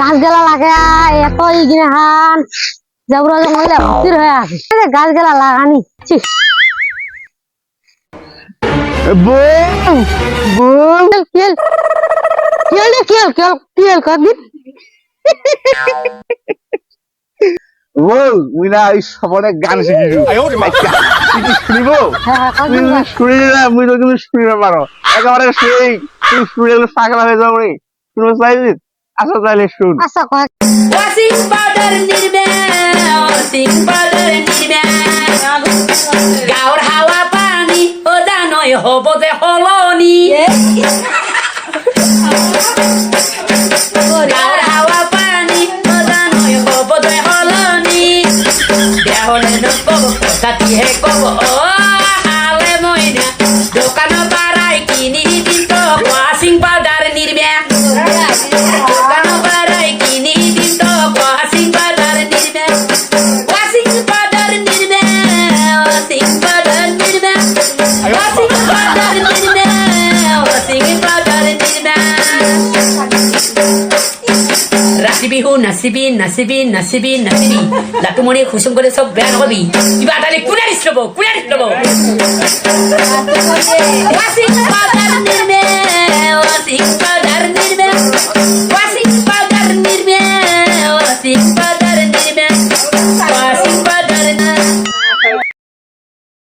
গাছ গেলা লাগে এত ইগিনে হান। জবর জঙ্গলে ভর্তির হয়ে আছে। এই গাছ গেলা লাগানি ছি। বউ বউ। ওই সবরে গান শিখিছু শুনিব দিন যদি শুনিলি না মুই তো কিন্তু শুনিতে পারো একেবারে শুনিলে পাগলা হয়ে যাব। রে শুনতে চাইছিস? আচ্ছা তাহলে শুন। আচ্ছা কয় ওয়াশিং পাউডার নির্বে ওয়াশিং পাউডার নির্বে গাওর হাওয়া পানি ও জানই হব যে হলনি। গাওর হাওয়া পানি ও জানই হব যে হলনি। দেহলে নকব কথাটি হে নাচিবি নাচিবি নাচিবি নাচিবি লাটুমণি খুচুম কৰি চব বেয়া নকবি কিবা এটা কোনে দিছ ল'ব কোনে দিছ ল'ব